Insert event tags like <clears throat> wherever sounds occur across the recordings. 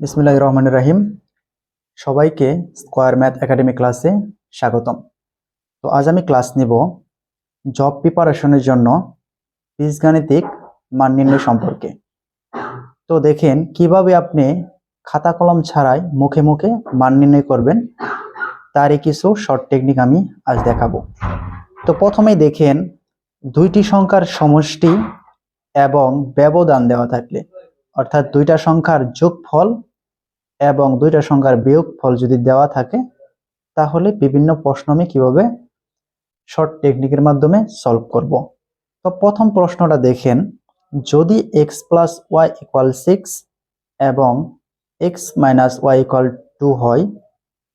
বিসমিল্লাহ রহমান রাহিম। সবাইকে square math academy ক্লাসে স্বাগতম। তো আজ আমি ক্লাস নিব জব প্রিপারেশনের জন্য বীজগাণিতিক মান নির্ণয় সম্পর্কে। তো দেখেন, কীভাবে আপনি খাতা কলম ছাড়াই মুখে মুখে মান নির্ণয় করবেন, তারই কিছু শর্ট টেকনিক আমি আজ দেখাবো। তো প্রথমেই দেখেন, দুইটি সংখ্যার সমষ্টি এবং ব্যবধান দেওয়া থাকলে, অর্থাৎ দুইটা সংখ্যার যোগফল এবং দুইটা সংখ্যার বিয়োগ ফল যদি দেওয়া থাকে, তাহলে বিভিন্ন প্রশ্ন আমি কীভাবে শর্ট টেকনিকের মাধ্যমে সলভ করব? তো প্রথম প্রশ্নটা দেখেন, যদি x plus y equal six এবং x minus y equal two হয়,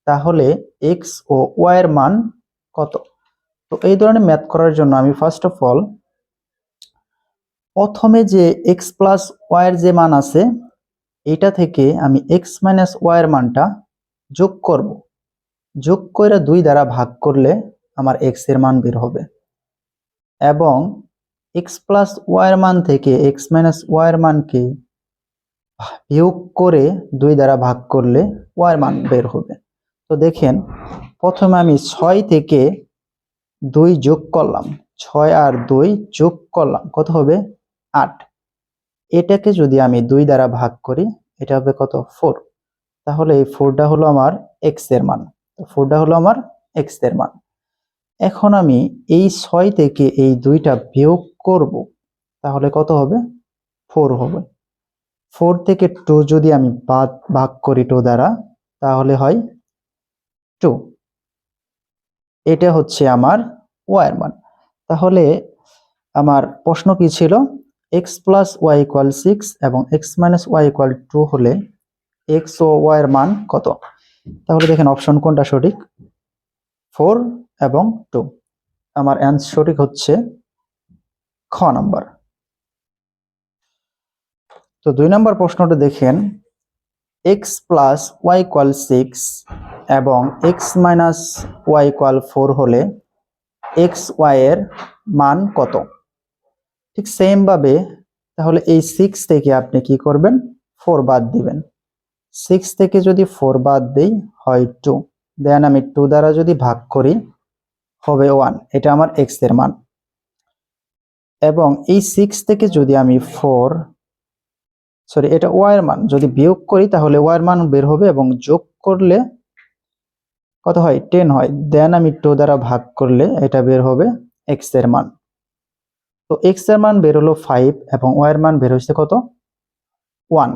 তাহলে এক্স ও ওয়াই এর মান কত? তো এই ধরনের ম্যাথ করার জন্য আমি ফার্স্ট অফ অল প্রথমে যে এক্স প্লাস ওয়াইয়ের যে মান আছে এটা থেকে আমি এক্স মাইনাস ওয়াইয়ের মানটা যোগ করব। যোগ করে দুই দ্বারা ভাগ করলে আমার এক্সের মান বের হবে। এবং এক্স প্লাস ওয়াইয়ের মান থেকে এক্স মাইনাস ওয়াইয়ের মানকে বিয়োগ করে দুই দ্বারা ভাগ করলে ওয়াইয়ের মান বের হবে। তো দেখেন, প্রথমে আমি ছয় থেকে দুই যোগ করলাম। ছয় আর দুই যোগ করলাম। কত হবে? আট। এটাকে যদি আমি দুই দ্বারা ভাগ করি, এটা হবে কত? ফোর তাহলে এই ফোরটা হলো আমার এক্সের মান। ফোরটা হলো আমার এক্সের মান। এখন আমি এই ছয় থেকে এই দুইটা বিয়োগ করব, তাহলে কত হবে? ফোর হবে। ফোর থেকে টু যদি আমি বাদ, ভাগ করি টু দ্বারা, তাহলে হয় টু এটা হচ্ছে আমার ওয়াইয়ের মান। তাহলে আমার প্রশ্ন কি ছিল? X plus y equal six এবং x minus y equal two হলে এক্স ও ওয়াই এর মান কত? তাহলে দেখেন অপশন কোনটা সঠিক? ফোর এবং টু আমার অ্যান্সার সঠিক হচ্ছে খ নাম্বার তো দুই নম্বর প্রশ্নটা দেখেন x plus y equal six এবং x minus y equal four হলে এক্স ওয়াই এর মান কত? ঠিক সেম ভাবে, তাহলে এই সিক্স থেকে আপনি কি করবেন? ফোর বাদ দিবেন। সিক্স থেকে যদি ফোর বাদ দিই, হয় টু দেন আমি টু দ্বারা যদি ভাগ করি, হবে ওয়ান এটা আমার এক্সের মান। এবং এই সিক্স থেকে যদি আমি ফোর সরি এটা ওয়াই এর মান। যদি বিয়োগ করি, তাহলে ওয়াই এর মান বের হবে এবং যোগ করলে কত হয়? টেন হয়। দেন আমি টু দ্বারা ভাগ করলে এটা বের হবে এক্সের মান। তো এক্সের মান বের হলো ফাইভ এবং ওয়াই এর মান বের হয়েছে কত? ওয়ান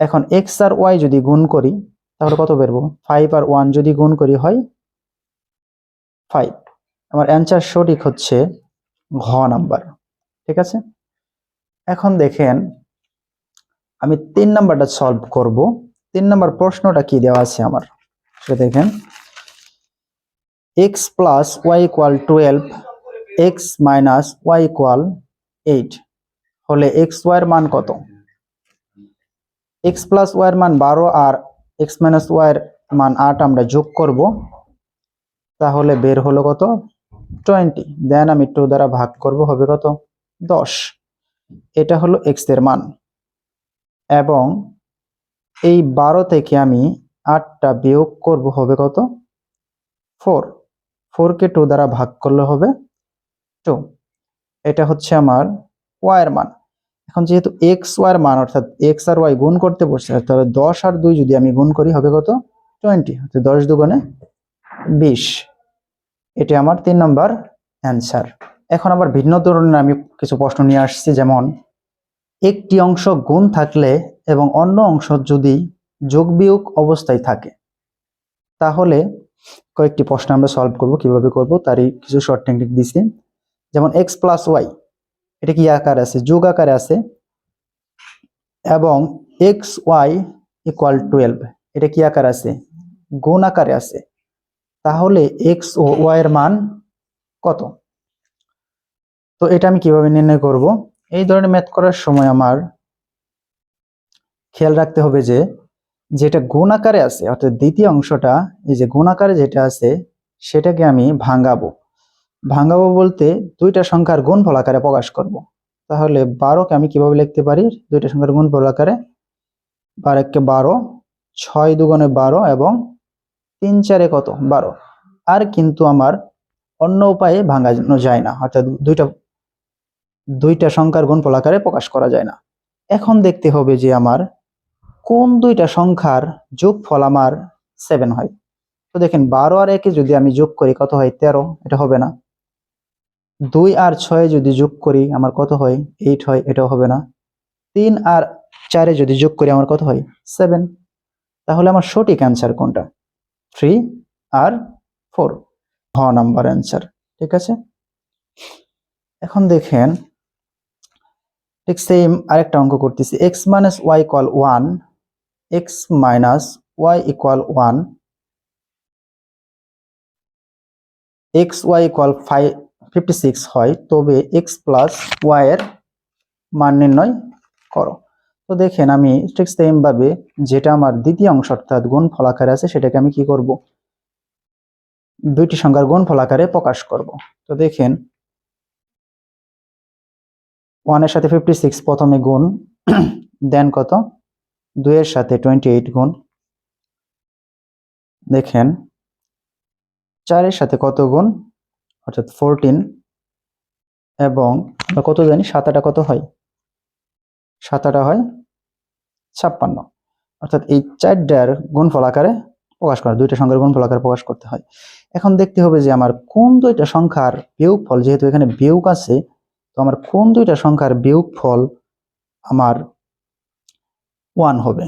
এখন এক্স আর ওয়াই যদি গুণ করি, তাহলে কত বেরবো? ফাইভ আর ওয়ান যদি গুণ করি হয় ফাইভ আমার অ্যান্সার সঠিক হচ্ছে ঘ নাম্বার, ঠিক আছে? এখন দেখেন, আমি তিন নাম্বারটা সলভ করব। তিন নাম্বার প্রশ্নটা কি দেওয়া আছে আমার? সেটা দেখেন। X plus y equal twelve x minus y equal eight হলে এক্স ওয়াইয়ের মান কত? এক্স প্লাস ওয়াইয়ের মান বারো আর এক্স মাইনাস ওয়াইয়ের মান আট আমরা যোগ করব। তাহলে বের হলো কত? টোয়েন্টি দেন আমি টু দ্বারা ভাগ করব, হবে কত? দশ। এটা হলো এক্সের মান। এবং এই বারো থেকে আমি আটটা বিয়োগ করব, হবে কত? ফোর ফোরকে টু দ্বারা ভাগ করলে হবে টু এটা হচ্ছে আমার ওয়াইয়ের মান। এখন যেহেতু এক্স ওয়াইয়ের মান, অর্থাৎ এক্স আর ওয়াই গুণ করতে বসছে, তাহলে দশ আর দুই যদি আমি গুণ করি, হবে কত? টোয়েন্টি দশ দুগুণে বিশ। এটি আমার তিন নম্বর অ্যান্সার এখন আবার ভিন্ন ধরনের আমি কিছু প্রশ্ন নিয়ে আসছি, যেমন, একটি অংশ গুণ থাকলে এবং অন্য অংশ যদি যোগ বিয়োগ অবস্থায় থাকে, তাহলে কয়েকটি প্রশ্ন আমরা সলভ করব, কীভাবে করব, তারই কিছু শর্ট টেকনিক দিছি। যেমন এক্স প্লাস ওয়াই এটা কি আকারে আছে? যোগ আকারে আছে। এবং এক্স ওয়াই ইকুয়াল টুয়েলভ এটা কি আকার আছে? গুণ আকারে আছে। তাহলে এক্স ও ওয়াই এর মান কত? তো এটা আমি কীভাবে নির্ণয় করব? এই ধরনের ম্যাথ করার সময় আমার খেয়াল রাখতে হবে যে, যেটা গুণ আকারে আছে, অর্থাৎ দ্বিতীয় অংশটা, এই যে গুণ আকারে যেটা আছে, সেটাকে আমি ভাঙাবো। ভাঙাবো বলতে দুইটা সংখ্যার গুণফল আকারে প্রকাশ করব। তাহলে বারোকে আমি কীভাবে লিখতে পারি? দুইটা সংখ্যার গুণফল আকারে বার একে বারো, ছয় দুগুণে বারো এবং তিন চারে কত? বারো। আর কিন্তু আমার অন্য উপায়ে ভাঙানো যায় না, অর্থাৎ দুইটা দুইটা সংখ্যার গুণফল আকারে প্রকাশ করা যায় না। এখন দেখতে হবে যে আমার কোন দুইটা সংখ্যার যোগফল আমার সেভেন হয়। তো দেখেন, বারো আর একে যদি আমি যোগ করি, কত হয়? তেরো। এটা হবে না। দুই আর ছয় যদি যোগ করি, আমার কত হয়? এইট হয়, এটাও হবে না। তিন আর চারে যদি যোগ করি, আমার কত হয়? সেভেন তাহলে আমার সঠিক অ্যান্সার কোনটা? থ্রি আর ফোর হ নাম্বার অ্যান্সার ঠিক আছে? এখন দেখেন, ঠিক সেম আরেকটা অঙ্ক করতেছি। X minus y equal one x minus y equal one x y equal five fifty six হয়, তবে এক্স প্লাস ওয়াই এর মান নির্ণয় করো। তো দেখেন আমি ঠিক সেম ভাবে যেটা আমার দ্বিতীয় অংশ অর্থাৎ গুণ ফলাকারে আছে, সেটাকে আমি কি করব? দুইটি সংখ্যার গুণ ফলাকারে প্রকাশ করব। তো দেখেন ওয়ানের সাথে ফিফটি সিক্স প্রথমে গুণ <coughs> দেন কত? দুইয়ের সাথে টোয়েন্টি এইট গুণ। দেখেন, চারের সাথে কত গুণ? অর্থাৎ ফোরটিন এবং আমরা কত জানি সাতাটা কত হয়? সাতাটা হয় ছাপ্পান্ন। অর্থাৎ এই চারটার গুণফল আকারে প্রকাশ করা, দুইটা সংখ্যার গুণফল আকারে প্রকাশ করতে হয়। এখন দেখতে হবে যে আমার কোন দুইটা সংখ্যার বিয়োগ ফল যেহেতু এখানে বিয়োগ আছে, তো আমার কোন দুইটা সংখ্যার বিয়োগ ফল আমার ওয়ান হবে?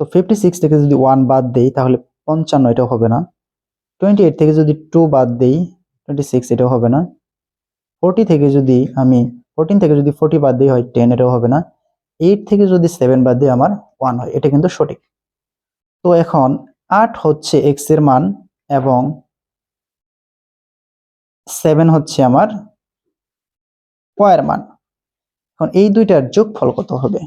তো ফিফটি সিক্স থেকে যদি ওয়ান বাদ দেই, তাহলে পঞ্চান্ন এটাও হবে না। টোয়েন্টি এইট থেকে যদি টু বাদ দেই টোয়েন্টি সিক্স এটাও হবে না। ফোরটি থেকে যদি আমি ফোরটিন থেকে যদি ফোরটি বাদ দিই, হয় টেন এটাও হবে না। এইট থেকে যদি সেভেন বাদ দিই, আমার ওয়ান হয়। এটা কিন্তু সঠিক। তো এখন আট হচ্ছে এক্সের মান এবং সেভেন হচ্ছে আমার ওয়ার মান। এখন এই দুইটার যোগফল কত হবে?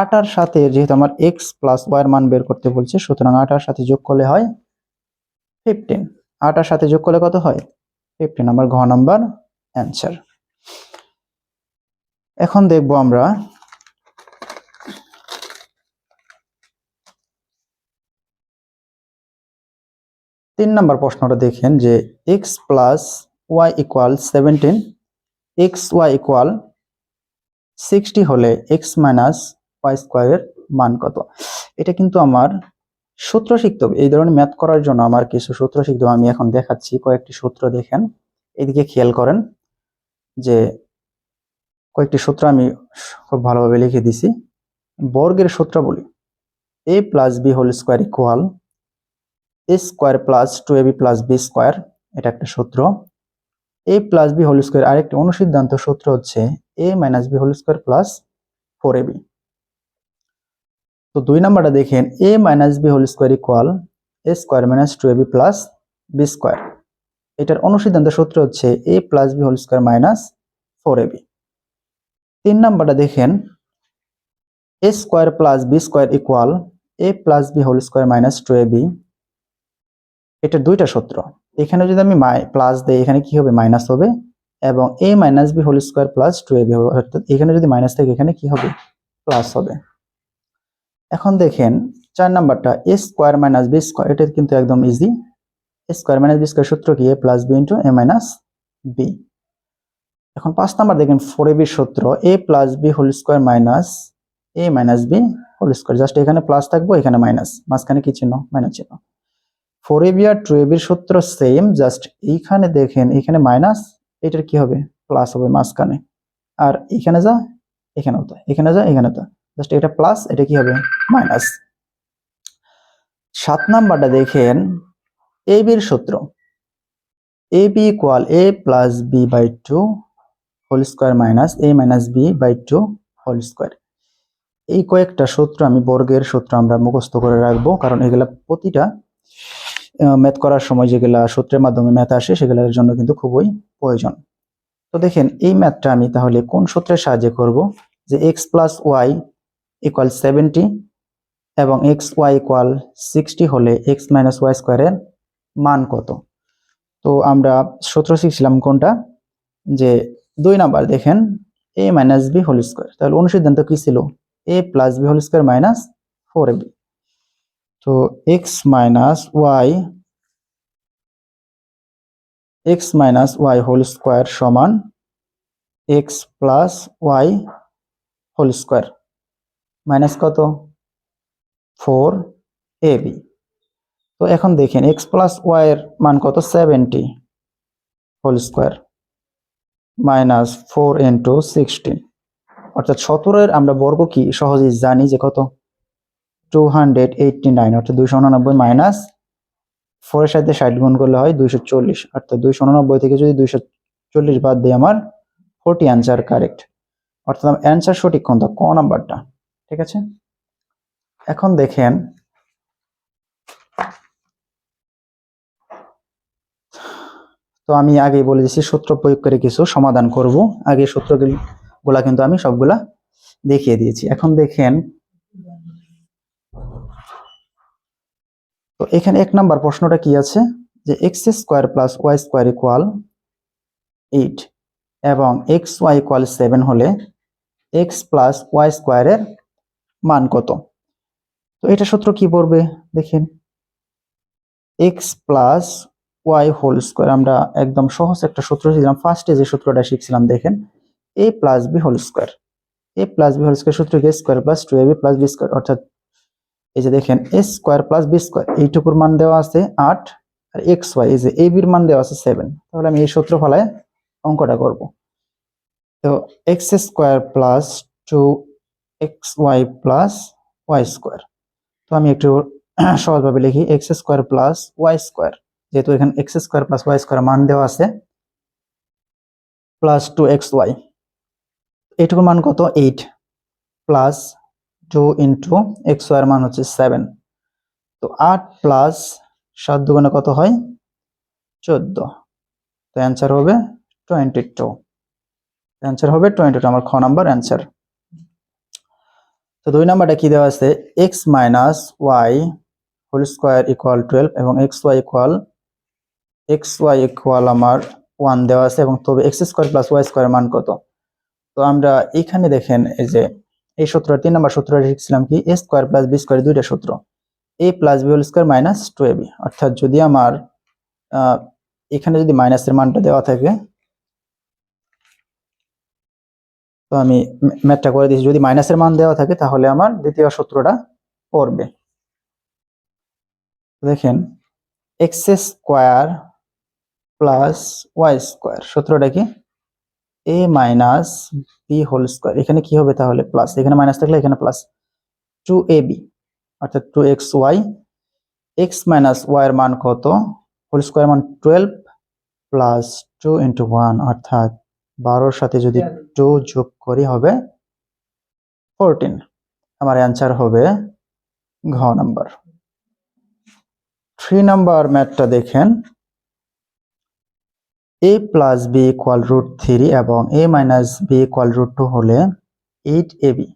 আট আর সাথে যেহেতু আমার এক্স প্লাস ওয়ার মান বের করতে বলছে, সুতরাং আট আর সাথে যোগ করলে হয় ফিফটিন আট আর সাথে যোগ করলে কত হয়? ফিফটিন আমার ঘ নাম্বার অ্যান্সার এখন দেখব আমরা তিন নম্বর প্রশ্নটা দেখেন যে x plus y equal seventeen x y equal sixty হলে এক্স মাইনাস ওয়াই স্কোয়ারের মান কত? এটা কিন্তু আমার সূত্র শিখতে হবে এই ধরনের ম্যাথ করার জন্য আমার কিছু সূত্র শিখতে আমি এখন দেখাচ্ছি। কয়েকটি সূত্র দেখেন। এদিকে খেয়াল করেন যে কয়েকটি সূত্র আমি খুব ভালোভাবে লিখে দিছি। বর্গের সূত্র বলি। A plus b whole square equal a square plus two a b plus b square এটা একটা সূত্র। A plus b whole square আরেকটি অনুসিদ্ধান্ত সূত্র হচ্ছে a minus b whole square plus four a b তো দুই নাম্বারটা দেখেন a minus b whole square equal a square minus two a b plus b square এটার অনুসিদ্ধান্ত সূত্র হচ্ছে a plus b whole square minus four a b তিন নাম্বারটা দেখেন a square plus b square equal a plus b whole square minus two a b এটা দুইটা সূত্র। এখানে যদি আমি প্লাস দেই, এখানে কি হবে? মাইনাস হবে। এবং a minus b whole square plus two a b হবে। অর্থাৎ এখানে যদি মাইনাস থাকে, এখানে কি হবে? প্লাস হবে। এখন দেখেন, চার নাম্বারটা a square minus b square এটা কিন্তু একদম easy a square minus b square সূত্র কি? A plus b into a minus b এখন পাঁচ নাম্বার দেখেন ফোর এ বি সূত্র a plus b whole square minus a minus b whole square just এখানে প্লাস থাকব, এখানে মাইনাস মাঝখানে কি চিহ্ন? মাইনাস চিহ্ন। ফোর এ বি আর টু এ বির সূত্র সেম জাস্ট এইখানে দেখেন, এখানে মাইনাস এটার কি হবে? প্লাস হবে মাঝখানে। আর এখানে যা, এখানেও তো এখানে যা, এখানে তো জাস্ট এটা প্লাস এটা কি হবে? মাইনাস সাত নাম্বারটা দেখেন এ বির সূত্র। A b equal a plus b by two whole square minus a minus b by two whole square এই কয়েকটা সূত্র আমি বর্গের সূত্র আমরা মুখস্থ করে রাখব, কারণ এগুলা প্রতিটা ম্যাথ করার সময় যেগুলা সূত্রের মাধ্যমে ম্যাথ আসে, সেগুলোর জন্য কিন্তু খুবই প্রয়োজন। তো দেখেন, এই ম্যাথটা আমি তাহলে কোন সূত্রের সাহায্যে করব? যে x plus y equal seventy এবং এক্স ওয়াই ইকুয়াল সিক্সটি হলে এক্স মাইনাস ওয়াই স্কোয়ারের মান কত? তো আমরা সূত্র শিখছিলাম কোনটা? যে দুই নাম্বার দেখেন a minus b whole square তাহলে অনুসিদ্ধান্ত কি ছিল? A plus b whole square minus four a b তো x minus y x minus y whole square সমান x plus y whole square minus কত? Four a b. তো এখন দেখেন, এক্স প্লাস ওয়াই এর মান কত? Seventy whole square minus four into sixteen অর্থাৎ সতেরোর আমরা বর্গ কি? সহজেই জানি যে কত? টু হান্ড্রেড এইটটি নাইন, অর্থাৎ দুইশো উননব্বই মাইনাস ফোরের সাথে ষাট গুণ করলে হয় দুইশো চল্লিশ। অর্থাৎ দুইশো উননব্বই থেকে যদি দুইশো চল্লিশ বাদ দিই আমার ফোরটি অ্যান্সার কারেক্ট অর্থাৎ আমার অ্যান্সার সঠিক কোনটা? ক নাম্বারটা? ঠিক আছে? এখন দেখেন, তো আমি আগেই বলে দিচ্ছি সূত্র প্রয়োগ করে কিছু সমাধান করব। আগে সূত্রগুলি, গুলা কিন্তু আমি সবগুলা দেখিয়ে দিয়েছি। এখন দেখেন, তো এখানে এক নাম্বার প্রশ্নটা কি আছে? যে x square plus y square equal eight এবং এক্স ওয়াই ইকুয়াল সেভেন হলে এক্স প্লাস ওয়াই স্কোয়ারের মান কত? তো এটা সূত্র কি পড়বে? দেখেন। X plus y whole square আমরা একদম সহজ একটা সূত্র শিখলাম। ফার্স্টে যে সূত্রটা শিখছিলাম, দেখেন। A plus b whole square a plus b whole square সূত্র square plus two a b plus b square অর্থাৎ এই যে দেখেন a square plus b square এইটুকুর মান দেওয়া আছে আট, আর এক্স ওয়াই এই যে এ বির মান দেওয়া আছে সেভেন তাহলে আমি এই সূত্র ফলায় অঙ্কটা করব। তো x square plus two x y plus y square তো আমি একটু <clears throat> সহজভাবে লিখি x square plus y square যেহেতু এখানে x square plus y square মান দেওয়া আছে প্লাস টু এক্স ওয়াই এইটুকুর মান কত? Eight plus two into x war মান হচ্ছে সেভেন তো আট প্লাস সাত দুগুণে কত হয়? চোদ্দ। তো অ্যান্সার হবে টোয়েন্টি টু অ্যান্সার হবে টোয়েন্টি টু আমার খ নাম্বার অ্যান্সার তো দুই নাম্বারটা কি দেওয়া আছে? X minus y whole square equal twelve এবং x y equal x y equal আমার ওয়ান দেওয়া আছে এবং তবে x square plus y square মান কত? তো আমরা এখানে দেখেন এই যে, এই সূত্র, তিন নম্বর সূত্রটা শিখছিলাম কি? A square plus b square দুইটা সূত্র। A plus b whole square minus two a b অর্থাৎ যদি আমার এখানে যদি মাইনাসের মানটা দেওয়া থাকে তো আমি ম্যাথটা করে দিয়েছি। যদি মাইনাসের মান দেওয়া থাকে, তাহলে আমার দ্বিতীয় সূত্রটা পড়বে। দেখেন x square plus y square সূত্রটা কি? A minus b whole square এখানে কি হবে তাহলে? প্লাস এখানে মাইনাস থাকলে এখানে প্লাস টু এ বি অর্থাৎ two x y x minus y এর মান কত? হোল স্কোয়ার মান twelve plus two into one অর্থাৎ বারোর সাথে যদি টু যোগ করি হবে ফোরটিন আমার অ্যান্সার হবে ঘ নাম্বার থ্রি নাম্বার ম্যাথটা দেখেন। A plus b equal root three এবং a minus b equal root two হলে eight a b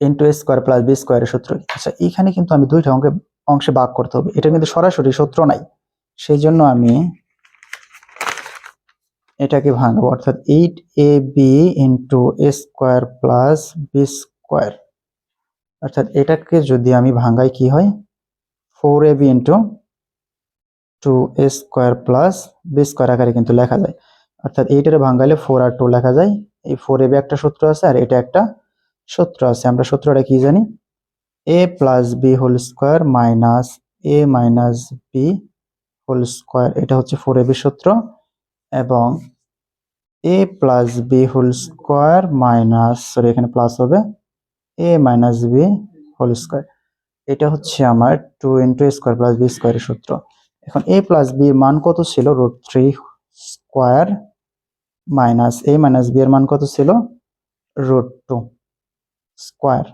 into a square plus b স্কোয়ারের সূত্র আচ্ছা এখানে কিন্তু আমি দুইটা অঙ্কে অংশে ভাগ করতে হবে। এটা কিন্তু সরাসরি সূত্র নাই। সেই জন্য আমি এটাকে ভাঙবো, অর্থাৎ eight A B into A square plus B square অর্থাৎ এটাকে যদি আমি ভাঙাই কি হয়? Four A B into two A square plus B square আকারে কিন্তু লেখা যায়। অর্থাৎ এইটারে ভাঙাইলে ফোর আর টু লেখা যায়। এই ফোর এ বি একটা সূত্র আছে আর এটা একটা সূত্র আছে। আমরা সূত্রটা কি জানি? A plus B whole square minus A minus B whole square এটা হচ্ছে ফোর এ বি সূত্র। এবং A plus B whole square minus sorry এখানে প্লাস হবে A minus B whole square এটা হচ্ছে আমার two into square plus B স্কোয়ারের সূত্র। এখন এ প্লাস বি মান কত ছিল? Root three square minus A minus B এর মান কত ছিল? রুট টু স্কোয়ার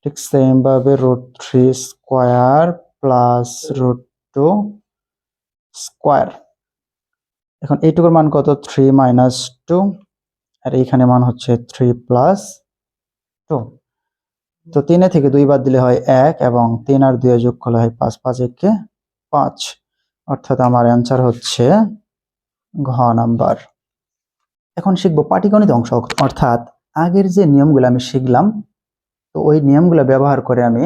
ঠিক সেম ভাবে root three square plus root two square এখন এইটুকুর মান কত? থ্রি মাইনাস টু আর এইখানে মান হচ্ছে থ্রি প্লাস টু তো তিনে থেকে দুই বাদ দিলে হয় এক এবং তিন আর দুই যোগ করলে হয় পাঁচ। পাঁচ একে পাঁচ। অর্থাৎ আমার অ্যান্সার হচ্ছে ঘ নাম্বার। এখন শিখব পাটিগণিত অংশ। অর্থাৎ আগের যে নিয়মগুলো আমি শিখলাম, তো ওই নিয়মগুলো ব্যবহার করে আমি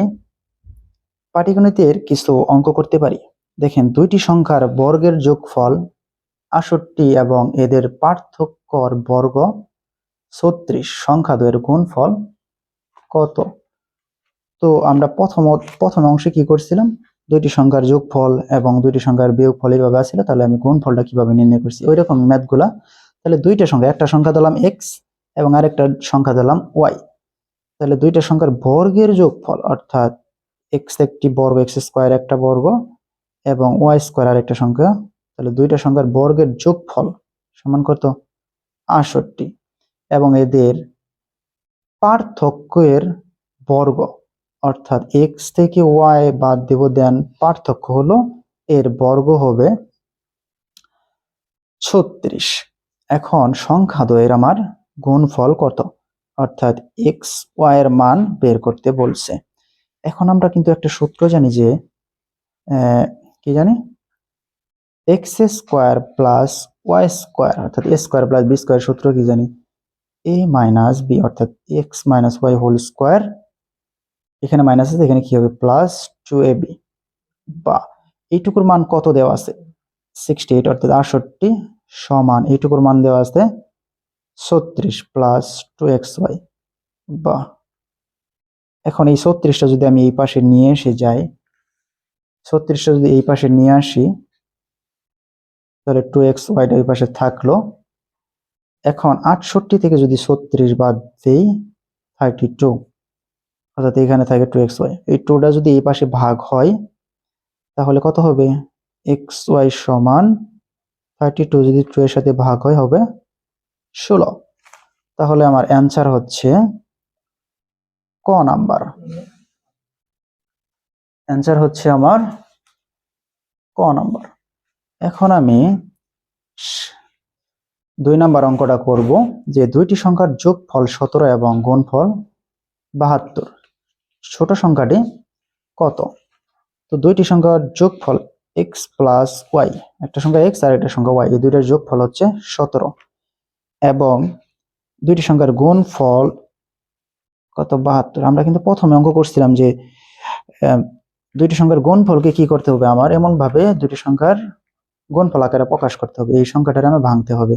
পাটিগণিতের কিছু অঙ্ক করতে পারি। দেখেন, দুইটি সংখ্যার বর্গের যোগফল আষট্টি এবং এদের পার্থক্যর বর্গ ছত্রিশ সংখ্যা দ্বয়ের গুণফল কত? তো আমরা প্রথম প্রথম অংশে কি করছিলাম? দুইটি সংখ্যার যোগফল এবং দুইটি সংখ্যার বিয়োগফল এইভাবে আসছিল তাহলে আমি গুণফলটা কীভাবে নির্ণয় করছি? ওই রকম ম্যাথগুলা। তাহলে দুইটা সংখ্যা, একটা সংখ্যা দিলাম এক্স এবং আরেকটা সংখ্যা দিলাম ওয়াই তাহলে দুইটা সংখ্যার বর্গের যোগফল, অর্থাৎ এক্স একটি বর্গ এক্স স্কোয়ার একটা বর্গ এবং ওয়াই স্কোয়ার আরেকটা সংখ্যা তাহলে দুইটা সংখ্যার বর্গের যোগফল সমান কত? আটষট্টি। এবং এদের পার্থক্যের বর্গ, অর্থাৎ এক্স থেকে ওয়াই বাদ দেব দেন পার্থক্য হলো এর বর্গ হবে ছত্রিশ। এখন সংখ্যা দ্বয়ের আমার গুণফল কত? অর্থাৎ এক্স ওয়াই এর মান বের করতে বলছে। এখন আমরা কিন্তু একটা সূত্র জানি যে কি জানি? X square plus Y square, অর্থাৎ A square plus B square সূত্র কি জানি? এ মাইনাস বি অর্থাৎ X minus Y whole square এখানে মাইনাস আছে, এখানে কি হবে? প্লাস টু এ বি বা এইটুকুর মান কত দেওয়া আছে? সিক্সটি এইট অর্থাৎ আটষট্টি সমান এইটুকুর মান দেওয়া আছে ছত্রিশ প্লাস টু এক্স ওয়াই বা এখন এই ছত্রিশটা যদি আমি এই পাশে নিয়ে এসে যাই, ছত্রিশটা যদি এই পাশে নিয়ে আসি তাহলে টু এক্স ওয়াইটা এই পাশে থাকল। এখন আটষট্টি থেকে যদি ছত্রিশ বাদ দেই থার্টি টু অর্থাৎ এখানে থাকে টু এক্স ওয়াই এই টুটা যদি এই পাশে ভাগ হয়, তাহলে কত হবে? এক্স ওয়াই সমান থার্টি টু যদি টু এর সাথে ভাগ হয়, হবে ষোলো। তাহলে আমার অ্যান্সার হচ্ছে ক নাম্বার। অ্যান্সার হচ্ছে আমার ক নাম্বার। এখন আমি দুই নাম্বার অঙ্কটা করব যে দুইটি সংখ্যার যোগফল সতেরো এবং গুণফল বাহাত্তর। ছোট সংখ্যাটি কত? তো দুইটি সংখ্যার যোগফল এক্স প্লাস ওয়াই একটা সংখ্যা এক্স আর একটা সংখ্যা ওয়াই এই দুইটার যোগফল হচ্ছে সতেরো। এবং দুইটি সংখ্যার গুণফল কত? বাহাত্তর। আমরা কিন্তু প্রথমে অঙ্ক করছিলাম যে দুইটি সংখ্যার গুণফলকে কি করতে হবে? আমার এমন ভাবে দুইটি সংখ্যার গুণফল আকারে প্রকাশ করতে হবে, এই সংখ্যাটার আমি ভাঙতে হবে।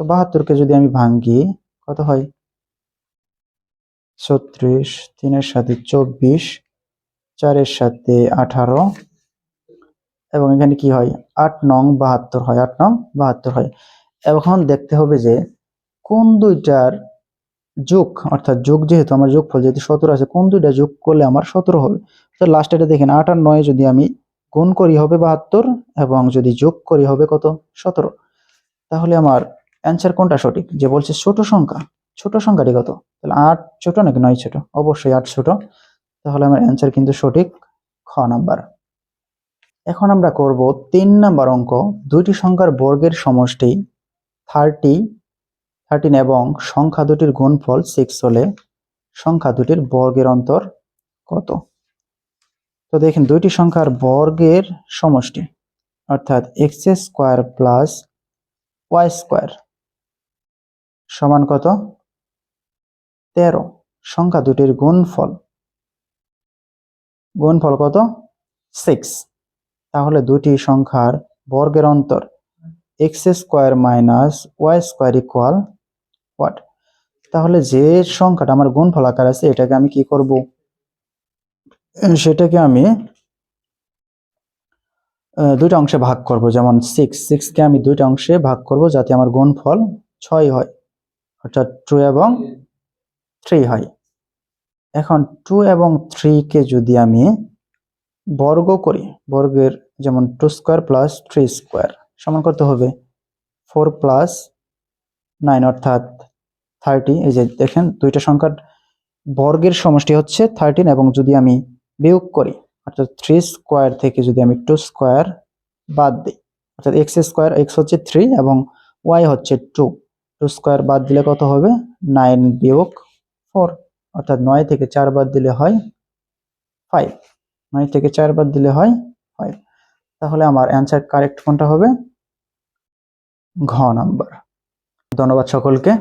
তো বাহাত্তরকে যদি আমি ভাঙ্গি কত হয়? ছত্রিশ, তিনের সাথে চব্বিশ, চারের সাথে আঠারো, এবং এখানে কি হয়? আট নং বাহাত্তর হয়, আট নং বাহাত্তর হয়। এখন দেখতে হবে যে, কোন দুইটার যোগ, অর্থাৎ যোগ যেহেতু, আমার যোগফল যেহেতু সতেরো আছে, কোন দুইটা যোগ করলে আমার সতেরো হবে? তো লাস্ট এটা দেখেন, আট আর নয় যদি আমি গুণ করি হবে বাহাত্তর এবং যদি যোগ করি হবে কত? সতেরো। তাহলে আমার অ্যান্সার কোনটা সঠিক? যে বলছে ছোট সংখ্যা। ছোট সংখ্যাটি কত? তাহলে আট ছোট নাকি নয় ছোট? অবশ্যই আট ছোট। তাহলে আমার অ্যান্সার কিন্তু সঠিক খ নাম্বার। এখন আমরা করব তিন নাম্বার অঙ্ক। দুইটি সংখ্যার বর্গের সমষ্টি থার্টি থার্টিন এবং সংখ্যা দুটির গুণফল সিক্স হলে সংখ্যা দুটির বর্গের অন্তর কত? তো দেখেন দুইটি সংখ্যার বর্গের সমষ্টি, অর্থাৎ X square plus Y square সমান কত? তেরো। সংখ্যা দুটির গুণফল। গুণফল কত? সিক্স তাহলে দুটি সংখ্যার বর্গের অন্তর X square minus Y square equal what তাহলে যে সংখ্যাটা আমার গুণফল আকার আছে, এটাকে আমি কি করব? সেটাকে আমি দুইটা অংশে ভাগ করব। যেমন সিক্স সিক্সকে আমি দুইটা অংশে ভাগ করব যাতে আমার গুণফল ছয় হয়। অর্থাৎ টু এবং থ্রি হয়। এখন টু এবং থ্রিকে যদি আমি বর্গ করি, বর্গের যেমন two square plus three square সমান করতে হবে ফোর প্লাস নাইন অর্থাৎ থার্টি এই যে দেখেন, দুইটা সংখ্যার বর্গের সমষ্টি হচ্ছে থার্টিন এবং যদি আমি বিয়োগ করি, অর্থাৎ থ্রি স্কোয়ার থেকে যদি আমি টু স্কোয়ার বাদ দিই, অর্থাৎ এক্স স্কোয়ার এক্স হচ্ছে থ্রি এবং ওয়াই হচ্ছে টু টু স্কোয়ার বাদ দিলে কত হবে? নাইন বিয়োগ ফোর অর্থাৎ নয় থেকে চার বাদ দিলে হয় ফাইভ নয় থেকে চার বাদ দিলে হয় ফাইভ তাহলে আমার অ্যান্সার কারেক্ট কোনটা হবে? ঘ নাম্বার ধন্যবাদ সকলকে।